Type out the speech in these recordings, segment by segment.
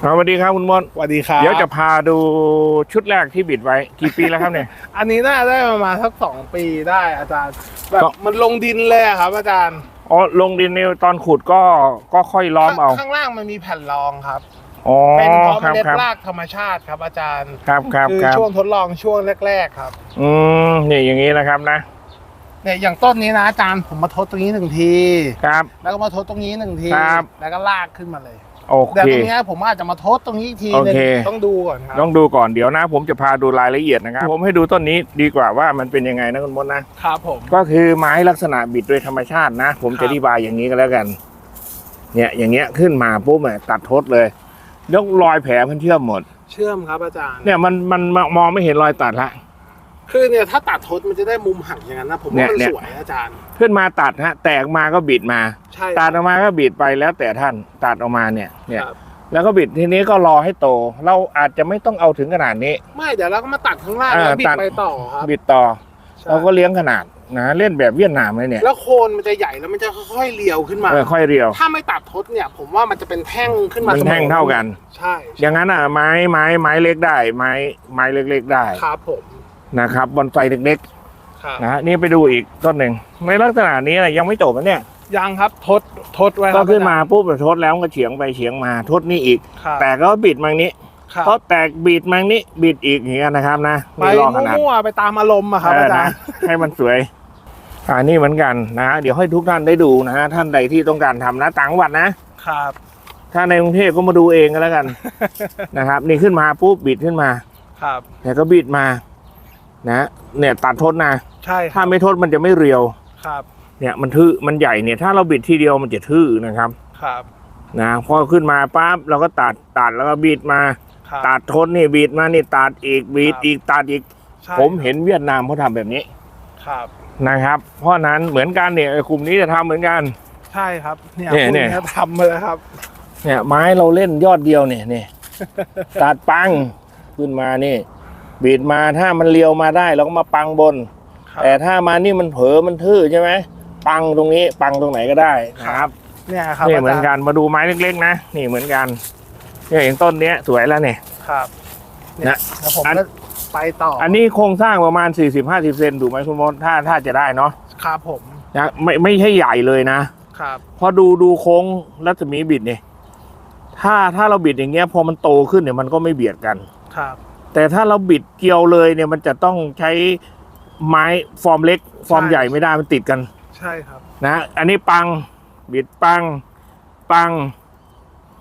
เอาสวัสดีครับคุณมดสวัสดีครับเดี๋ยวจะพาดูชุดแรกที่บิดไว้กี่ปีแล้วครับเนี่ย อันนี้น่าได้ประมาณสักสองปีได้อาจารย์แบบก็มันลงดินเลยอะครับ อาจารย์อ๋อลงดินนี่ตอนขุดก็ก็ค่อยล้อมเอาข้างล่างมันมีแผ่นรองครับอ๋อเป็นเพราะคเมรับล็ดครับรากธรรมชาติครับอาจารย์ครับครับคือครับช่วงทดลองช่วงแรก ๆ ครับ อืมนี่อย่างนี้นะครับนะเนี่ยอย่างต้นนี้นะอาจารย์ผมมาทดตรงนี้หนึ่งทีครับ แล้วก็มาทดตรงนี้หนึ่งทีครับแล้วก็ลากขึ้นมาเลย โอแต่เค ตรงเนี้ยผมอาจจะมาทดตรงนี้อีกทีหนึงโอเค ต้องดูก่อนครับต้องดูก่อนเดี๋ยวนะ ผมจะพาดูรายละเอียดนะครับ ผมให้ดูต้นนี้ดีกว่าว่ามันเป็นยังไงนะคุณมดนะ ครับผม ก็คือไม้ลักษณะบิดโดยธรรมชาตินะ ผมครัจะบอธิบายอย่างนี้ก็แล้วกัน เนี่ยอย่างเงี้ยขึ้นมาปุ๊บเนี่ยตัดทดเลยยกรอยแผลมันเชื่อมหมด เชื่อมครับอาจารย์เนี่ยมันมันมองไม่เห็นรอยตัดละ คือเนี่ยถ้าตัดทดมันจะได้มุมหักอย่างนั้นนะผมเนี่ว่ายมันเนี่ยสวยอาจารย์ ขึ้นมาตัดฮะ แตกมาก็บิดมาใช่ตัดออกมาก็บิดไปแล้วแต่ท่านตัดออกมาเนี่ยเนี่ยครับแล้วก็บิดทีนี้ก็รอให้โต เราอาจจะไม่ต้องเอาถึงขนาดนี้ ไม่เดี๋ยวเราก็มาตัดข้างล่างเออแล้วบิดตัดไปต่อครับบิดต่อใช่เราก็เลี้ยงขนาดนะเล่นแบบเวียดนามเลยเนี่ยแล้วโคนมันจะใหญ่แล้วมันจะค่อยๆเรียวขึ้นมาเออค่อยเรียว ถ้าไม่ตัดทดเนี่ย ผมว่ามันจะเป็นแท่งขึ้นมาเป็นสมอแท่งเท่ากัน ใช่ อย่างนั้นอะไม้ไม้ไม้เล็กได้ ไม้ไม้เล็กๆได้ ครับผม นะครับบอนไซเล็กครับๆนะฮะนี่ไปดูอีกต้นหนึ่งในลักษณะนี้นะยังไม่จบนะเนี่ยยังครับทดทดไว้คก็รับขึ้นมาปุ๊บทดแล้วก็เฉียงไปเฉียงมาทดนี่อีก ครับแต่ก็บิดมานี้ครับก็แตกบิดมานี้บิดอีกอย่างเงี้ยนะครับนะไปนี่รอขนาด มั่วๆไปตามอารมณ์อะครับเอออาจานะรย์ ให้มันสวย อ่านี่เหมือนกันนะ เดี๋ยวให้ทุกท่านได้ดูนะฮะท่านใดที่ต้องการทำนะต่างจังหวัดนะ ครับ ถ้าในกรุงเทพก็มาดูเองก็แล้วกัน นะครับ นี่ขึ้นมาปุ๊บบิดขึ้นมา ครับ แต่ก็บิดมา นะเนี่ยตัดทดนะ ใช่คถ้ารับไม่ทดมันจะไม่เรียวครับ เนี่ยมันทื่อมันใหญ่เนี่ยถ้าเราบิดทีเดียวมันจะทื่อนะครับครับนะพอขึ้นมาปั๊บเราก็ตัดตัดแล้วก็บิดมาครับตัดทดนี่บิดมานี่ตัดอีกบิดครับอีกตัดอีกใช่ผมเห็นเวียดนามเขาทำแบบนี้ครับนะครับ เพราะฉะนั้นเหมือนกันเนี่ยกลุ่มนี้จะทำเหมือนกันใช่ครับเนี่ยเนี่ยพวกเนี่ยนี้ทำมาเลยครับ เนี่ยไม้เราเล่นยอดเดียวเนี่ยเนี่ยตัดปังขึ้นมานี่ บีดมาถ้ามันเลียวมาได้เราก็มาปังบนครับแต่ถ้ามานี่มันเผลอมันทื่อใช่ไหมปังตรงนี้ปังตรงไหนก็ได้นะครับเนี่ยครับนี่อาเหมือนจารย์กันมาดูไม้เล็กๆนะนี่เหมือนกันเนี่ยอย่างต้นเนี้ยสวยแล้วเนี่ยครับนะแล้วผมอันก็ไปต่อออันนี้โครงสร้างประมาณ 40-50 เซนถูกไหมคุณมดถ้าถ้าจะได้เนาะครับผมนะไม่ไม่ใช่ใหญ่เลยนะครับพอดูดูโค้งรัศมีบิดเนี่ยถ้าถ้าเราบิดอย่างเงี้ยพอมันโตขึ้นเนี่ยมันก็ไม่เบียดกันครับ แต่ถ้าเราบิดเกลียวเลยเนี่ยมันจะต้องใช้ไม้ฟอร์มเล็ก ฟอร์มใช่ใหญ่ไม่ได้มันติดกันใช่ครับ นะอันนี้ปังบิดปัง ปัง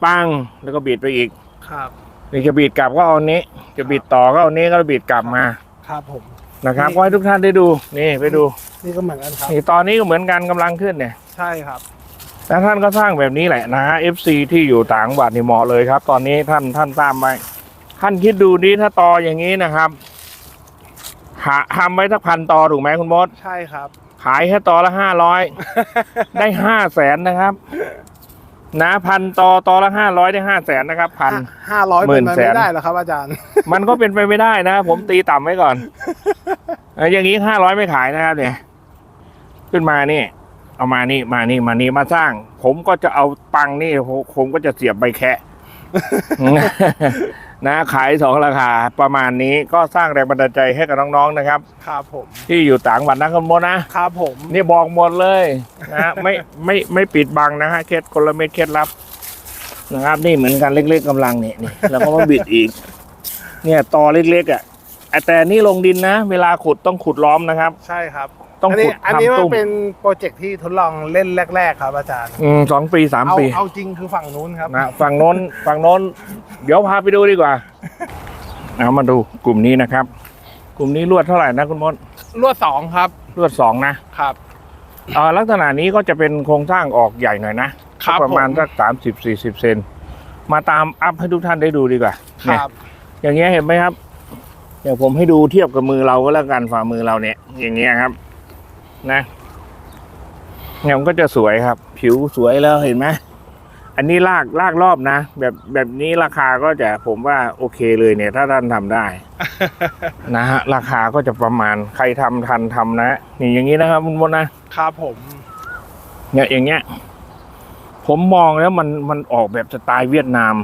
ปังแล้วก็บิดไปอีกครับ นี่จะบิดกลับก็เอาอันนี้ จะบิดต่อก็เอาอันนี้ก็บิดกลับมาครับผม นะครับนี่ ก็ให้ทุกท่านได้ดูนี่ไปดูนี่ก็เหมือนกันครับ นี่ตอนนี้ก็เหมือนกันกำลังขึ้นเนี่ยใช่ครับ แล้วท่านก็สร้างแบบนี้แหละนะ FC ที่อยู่ต่างจังหวัดนี่เหมาะเลยครับ ตอนนี้ท่านท่านตามไป ท่านคิดดูนี้ถ้าตออย่างนี้นะครับหาทำไว้สักพันตอถูกไหมคุณมดใช่ครับ ขายแค่ตอละห้าร้อยได้ห้าแสนนะครับ นะพันตอตอละห้าร้อยได้ห้าแสนนะครับพันห้าร้อยหมื่เป็นนไปแสนไม่ได้หรอครับ อาจารย์ มันก็เป็นไปไม่ได้นะผมตีต่ำไว้ก่อนเอออย่างนี้ห้าร้อยไม่ขายนะครับ เนี่ย ขึ้นมานี่เอามานี่มานี่มานี่มาสร้าง ผมก็จะเอาปังนี่ผมผมก็จะเสียบใบแคะ นะขายสองราคาประมาณนี้ก็สร้างแรงบันดาลใจให้กับน้องๆนะครับ ครับผม ที่อยู่ต่างจังหวัดนะคุณโมดนะครับผม นี่บอกหมดเลยนะไม่ไม่ไม่ปิดบังนะฮะเคล็ดกลเม็ดเคล็ดลับนะครับ นี่เหมือนกันเล็ก ๆกำลังเนี่ยนี่แล้วก็มาบิดอีก เนี่ยตอเล็กๆอะแต่นี่ลงดินนะ เวลาขุดต้องขุดล้อมนะครับ ใช่ครับ ต้องนนี้ขุดอันนี้ทำมันตุ้มเป็นโปรเจกต์ที่ทดลองเล่นแรก ๆ ครับอาจารย์ อืมสองปีสามเอาปีเอาจริงคือฝั่งนู้นครับ นะฝั่งโน้นฝั่งโน้น เดี๋ยวพาไปดูดีกว่า เอามาดูกลุ่มนี้นะครับ กลุ่มนี้ลวดเท่าไหร่นะคุณมดลวดสองครับลวดสองนะครับ เอ่อลักษณะนี้ก็จะเป็นโครงสร้างออกใหญ่หน่อยนะครับประมาณผม สักสามสิบสี่สิบเซนมาตามอัพให้ทุกท่านได้ดูดีกว่าคเนี่ย รับ อย่างเงี้ยเห็นไหมครับ เดี๋ยวผมให้ดูเทียบกับมือเราก็แล้วกันฝ่ามือเราเนี่ย อย่างเงี้ยครับ นะเนี่ยมันก็จะสวยครับ ผิวสวยแล้วเห็นไหมอันนี้ลากลากรอบนะ แบบแบบนี้ราคาก็จะผมว่าโอเคเลยเนี่ย ถ้าท่านทำได้ นะฮะราคาก็จะประมาณใครทำทันทำนะนี่อย่างนี้นะครับคุณมดนะครับผม เนี่ยอย่างเงี้ย ผมมองแล้วมันมันออกแบบสไตล์เวียดนาม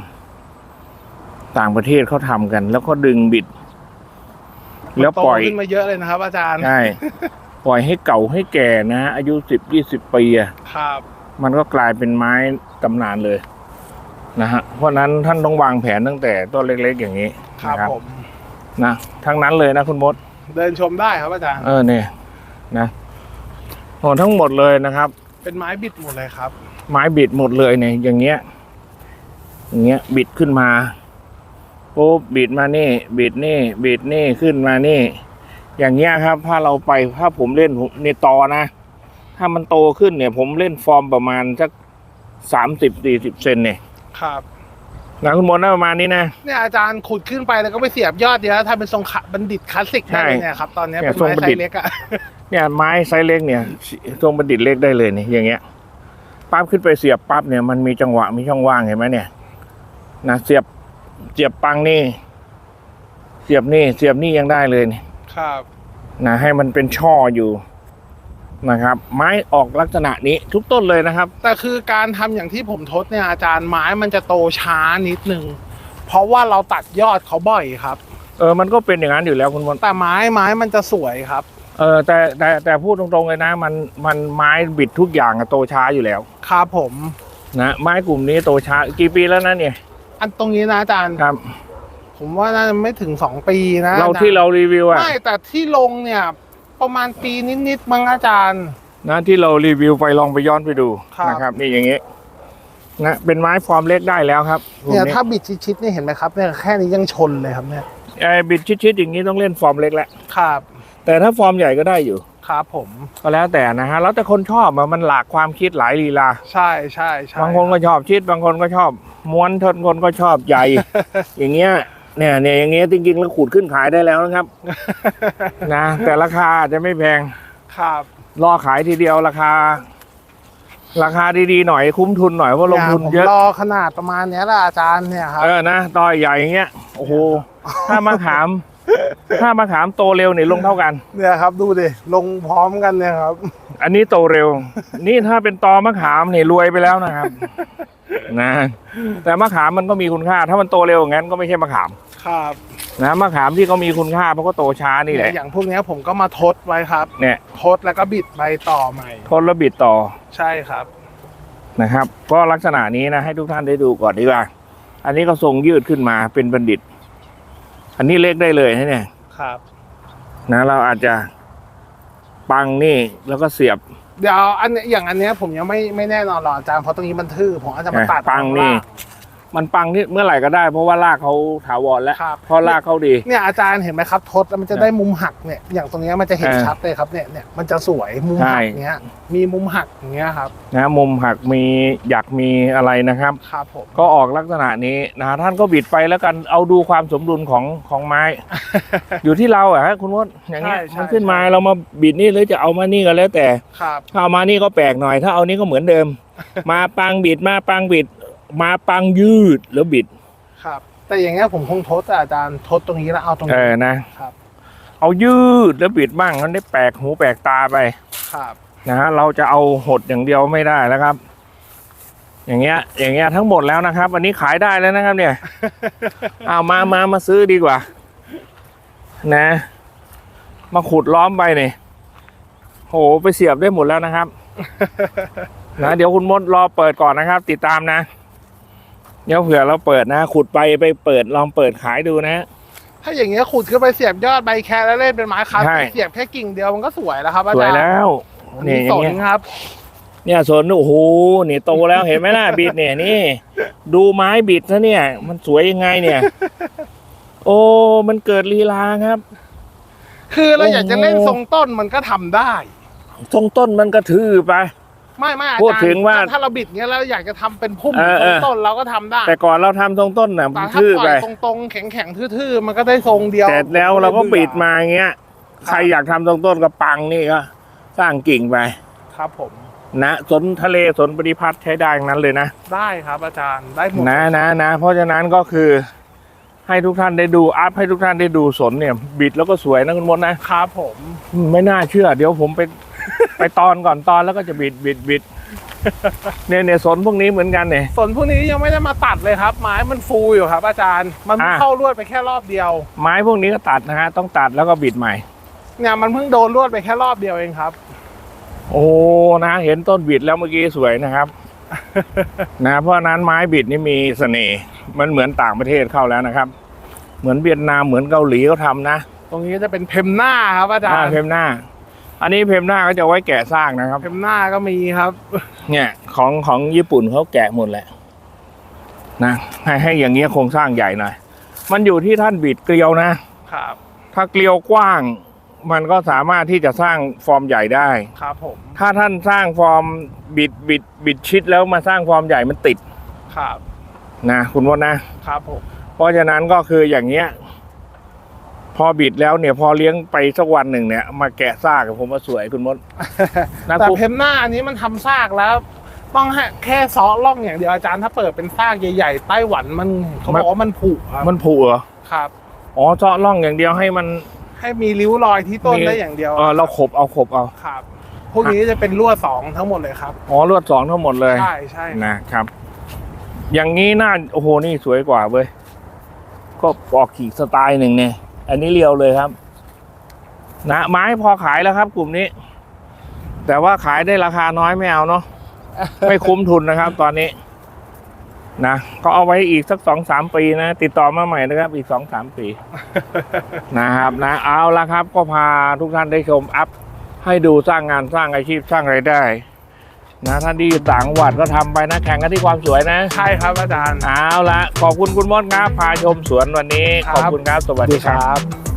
ต่างประเทศเขาทำกัน แล้วก็ดึงบิด แล้วปล่อยมันโตขึ้นมาเยอะเลยนะครับ อาจารย์ใช่ ปล่อยให้เก่าให้แก่นะฮะอายุสิบยี่สิบปีอะครับ มันก็กลายเป็นไม้ตำนานเลยนะฮะเพราะฉะนั้นท่านต้องวางแผนตั้งแต่ต้นเล็ก ๆ อย่างนี้ครับนะผม นะทั้งนั้นเลยนะคุณมดเดินชมได้ครับอาจารย์ เออเนี่ยนะโอ้ทั้งหมดเลยนะครับ เป็นไม้บิดหมดเลยครับ ไม้บิดหมดเลยเนี่ยอย่างเงี้ย อย่างเงี้ยบิดขึ้นมาปุ๊บบิดมานี่ บิดนี่ บิดนี่ขึ้นมานี่ อย่างเงี้ยครับ ถ้าเราไปถ้าผมเล่นผมในตอนะ ถ้ามันโตขึ้นเนี่ย ผมเล่นฟอร์มประมาณสักสามสิบสี่สิบเซนเนี่ยครับนะคุณมดนะประมาณนี้นะเนี่ยอาจารย์ขุดขึ้นไปแล้วก็ไปเสียบยอดเดียวแล้วทำเป็นทรงขะบัณฑิตคลาสสิกได้เลยเนี่ยครับตอนเนี้ยเนี่ยเป็นทรงไม้บัณไซฑิตส์เล็กอะเนี่ยไม้ไซส์เล็กเนี่ยทรงประดิษฐ์เล็กได้เลยเนี่ยอย่างเงี้ยปั๊บขึ้นไปเสียบปั๊บเนี่ยมันมีจังหวะมีช่องว่างเห็นไหมเนี่ยนะเสียบเสียบปังนี่ เสียบนี่เสียบนี่ยังได้เลยเนี่ย ครับนะให้มันเป็นช่ออยู่นะครับ ไม้ออกลักษณะนี้ทุกต้นเลยนะครับ แต่คือการทำอย่างที่ผมทดเนี่ยอาจารย์ไม้มันจะโตช้านิดนึงเพราะว่าเราตัดยอดเขาบ่อยครับ เออมันก็เป็นอย่างนั้นอยู่แล้วคุณมนแต่ไม้ไม้มันจะสวยครับ เออแต่แต่แต่พูดตรงๆเลยนะ มันมันไม้บิดทุกอย่างอะโตช้าอยู่แล้วครับผมนะไม้กลุ่มนี้โตช้ากี่ปีแล้วนะเนี่ย อันตรงนี้นะอาจารย์ครับ ผมว่าน่าจะไม่ถึงสองปีนะเราอจย์ที่เรารีวิวอะไม่แต่ที่ลงเนี่ย ประมาณปีนิดๆมั้งอาจารย์นะที่เรารีวิวไปลองไปย้อนไปดูครับนะครับ นี่อย่างงี้นะเป็นไม้ฟอร์มเล็กได้แล้วครับกลุ่มเนี่ยนี้ถ้าบิดชิดๆนี่เห็นไหมครับเนี่ยแค่นี้ยังชนเลยครับเนี่ยไอ้บิดชิดๆอย่างนี้ต้องเล่นฟอร์มเล็กแหละครับ แต่ถ้าฟอร์มใหญ่ก็ได้อยู่ครับผมก็แล้วแต่นะฮะแล้วแต่คนชอบอะมันหลากความคิดหลายลีลา ใช่ใช่ใช่บางคนก็ชอบชิดบางคนก็ชอบม้วนทนคนก็ชอบใหญ่ อย่างเงี้ย เนี่ยเนี่ยอย่างเงี้ยจริงๆแล้วขูดขึ้นขายได้แล้วนะครับ นะแต่ราคาอาจจะไม่แพงครับ รอขายทีเดียวราคา ราคาดีๆหน่อยคุ้มทุนหน่อยเพราะลงทุนผมเยอะ รอขนาดประมาณเนี้ยแหละอาจารย์เนี่ยครับเออนะตอใหญ่อย่างเงี้ยโอ้โหถ้ามะขาม ถ้ามะขามโตเร็วเนี่ยลงเท่ากัน เนี่ยครับ ดูดิลงพร้อมกันเนี่ยครับ อันนี้โตเร็ว นี่ถ้าเป็นตอมะขามเนี่ยรวยไปแล้วนะครับ นะแต่มะขามมันก็มีคุณค่า ถ้ามันโตเร็วอย่างนั้นก็ไม่ใช่มะขามครับนะมะขามที่เขามีคุณค่าเพราะก็โตช้านี่แหละ อย่างพวกเนี้ยผมก็มาทดไว้ครับเนี่ยทดแล้วก็บิดใบต่อใหม่ ทนแล้วบิดต่อใช่ครับ นะครับ ก็ลักษณะนี้นะให้ทุกท่านได้ดูก่อนดีกว่า อันนี้ก็ทรงยืดขึ้นมาเป็นบัณฑิต อันนี้เล็กได้เลยนะเนี่ยครับ นะเราอาจจะปังนี่แล้วก็เสียบ เดี๋ยวอันเนี้ยอย่างอันเนี้ยผมยังไม่ไม่แน่นอนหรอกอาจารย์เพราะตรงนี้มันทื่อผมอาจจะมานะตัดปังนี่ มันปังที่เมื่อไหร่ก็ได้ เพราะว่าลากเขาถาวรแล้วครับ เพราะลากเขาดี เนี่ยอาจารย์เห็นไหมครับทดแล้วมันจะได้มุมหักเนี่ยอย่างตรงเนี้ยมันจะเห็นเออชัดเลยครับเนี่ยเนี่ยมันจะสวยมุมใช่หักเนี้ยมีมุมหักอย่างเงี้ยครับนะมุมหักมีอยากมีอะไรนะครับ ครับผมก็ออกลักษณะนี้นะท่านก็บิดไปแล้วกันเอาดูความสมดุลของของไม้ อยู่ที่เราอะฮะคุณวศอย่างเงี้ยใช่ใช่มันขึ้นมาเรามาบิดนี่หรือจะเอามานี่ก็แล้วแต่ ครับ ถ้าเอามานี่ก็แปลกหน่อย ถ้าเอานี่ก็เหมือนเดิม มาปังบิดมาปังบิด มาปังยืดแล้วบิด ครับ แต่อย่างเงี้ยผมคงทดอะอาจารย์ทดตรงนี้แล้วเอาตรงเอนี้อนะ ครับ เอายืดแล้วบิดบ้างมันได้แปลกหูแปลกตาไปครับนะฮะเราจะเอาหดอย่างเดียวไม่ได้แล้วครับ อย่างเงี้ย อย่างเงี้ยทั้งหมดแล้วนะครับ วันนี้ขายได้แล้วนะครับ เนี่ย เอามามามาซื้อดีกว่า นะ มาขุดล้อมไปเนี่ยโหไปเสียบได้หมดแล้วนะครับ นะเดี๋ยวคุณมดรอเปิดก่อนนะครับ ติดตามนะ เดี๋ยวเผื่อเราเปิดนะ ขุดไปไปเปิดลองเปิดขายดูนะ ถ้าอย่างเงี้ยขุดขึ้นไปเสียบยอดใบแครแล้วเล่นเป็นไม้คลาสใช่สิกเสียบแค่กิ่งเดียวมันก็สวยแล้วครับอาสวยจารย์แล้วนี่นี่อสย่างนเงี้ยครับ เนี่ยสนโอ้โหนี่โตแล้วเห็นไหมล่ะ บิดเนี่ยนี่ ดูไม้บิดซะเนี่ย มันสวยยังไงเนี่ย โอ้มันเกิดลีลาครับ คือเราอยากจะเล่นโอ้โหทรงต้นมันก็ทำได้ ทรงต้นมันกระทือไป ไม่ไม่อาพูดจารย์ถึงว่าถ้าเราบิดเงี้ยแล้วอยากจะทำเป็นพุ่มเออทเอรงอต้นเราก็ทำได้ แต่ก่อนเราทำทรงต้นน่ะมันแต่ถ้าทื่อปล่ไปอยตรงๆแข็งๆทื่อๆมันก็ได้ทรงเดียวแต่แล้วเราก็ปิดมาอย่างเงี้ยครับใครอยากทำทรงต้นก็ปังนี่ก็สร้างกิ่งไปครับผมนะสนทะเลสนปฏิพัฒน์ใช้ได้ทั้งนั้นเลยนะได้ครับอาจารย์ได้หมดนะนะนะเพราะฉะนั้นก็คือให้ทุกท่านได้ดูอัพให้ทุกท่านได้ดูสนเนี่ย บิดแล้วก็สวยนะคุณมดนะครับผมไม่น่าเชื่อ เดี๋ยวผมไป ไปตอนก่อนตอนแล้วก็จะบิดบิดบิดเนี่ยเนี่ยสนพวกนี้เหมือนกันเนี่ยส่วนพวกนี้ยังไม่ได้มาตัดเลยครับ ไม้มันฟูอยู่ครับ อาจารย์ มันเพิ่งอะ เข้าลวดไปแค่รอบเดียว ไม้พวกนี้ก็ตัดนะฮะต้องตัดแล้วก็บิดใหม่ เนี่ยมันเพิ่งโดนลวดไปแค่รอบเดียวเองครับ โอ้นะเห็นต้นบิดแล้วเมื่อกี้สวยนะครับ นะเพราะฉะนั้นไม้บิดนี่มีเสน่ห์มันเหมือนต่างประเทศเข้าแล้วนะครับ เหมือนเวียดนามเหมือนเกาหลีเขาทำนะตรงนี้จะเป็นเพมหน้าครับอาจารอ่าย์ เพมหน้า อันนี้เพมหน้าก็จะไว้แกะซากนะครับ เพมหน้าก็มีครับ เนี่ยของของญี่ปุ่นเขาแกะหมดแหละนะให้ให้อย่างเงี้ยโครงสร้างใหญ่หน่อย มันอยู่ที่ท่านบิดเกลียวนะครับ ถ้าเกลียวกว้าง มันก็สามารถที่จะสร้างฟอร์มใหญ่ได้ ครับผม ถ้าท่านสร้างฟอร์มบิดบิดบิดชิดแล้วมาสร้างฟอร์มใหญ่มันติด ครับ นะ คุณวดนะ ครับผม เพราะฉะนั้นก็คืออย่างเงี้ย พอบิดแล้วเนี่ยพอเลี้ยงไปสักวันหนึ่งเนี่ย มาแกะซากกับผมว่าสวยคุณมด นะแต่ปุ๊บเพมหน้าอันนี้มันทำซากแล้ว ต้องให้แค่ซอล่องอย่างเดียวอาจารย์ถ้าเปิดเป็นซากใหญ่ๆไต้หวันมันเขาบอกว่ามันผุครับมันผุเหรอครับ อ๋อเจาะร่องอย่างเดียวให้มัน ให้มีริ้วรอยที่ต้นมี ได้อย่างเดียวเออเราขบเอาขบเอาครับพวกนี้จะเป็นลวดสองทั้งหมดเลยครับอ๋อลวดสองทั้งหมดเลยใช่ใช่นะครับ อย่างนี้น่าโอ้โหนี่สวยกว่าเว้ยก็ออกขีกสไตล์หนึ่งเนี่ย อันนี้เรียวเลยครับ นะไม้พอขายแล้วครับ กลุ่มนี้ แต่ว่าขายได้ราคาน้อยไม่เอาเนาะไม่คุ้มทุนนะครับ ตอนนี้ นะก็เอาไว้อีกสักสองสามปีนะติดต่อมาใหม่นะครับ อีกสองสามปี นะครับ นะ เอาละครับ ก็พาทุกท่านได้ชมอัพให้ดูสร้างงานสร้างอาชีพสร้างไรายได้ นะท่านที่อยู่ต่างจังหวัดก็ทำไปนะแข่งกันที่ความสวยนะใช่ครับอาจารย์เอาละขอบคุณคุณมดครับพาชมสวนวันนี้ครับขอบคุณครับสวัสดีครับบ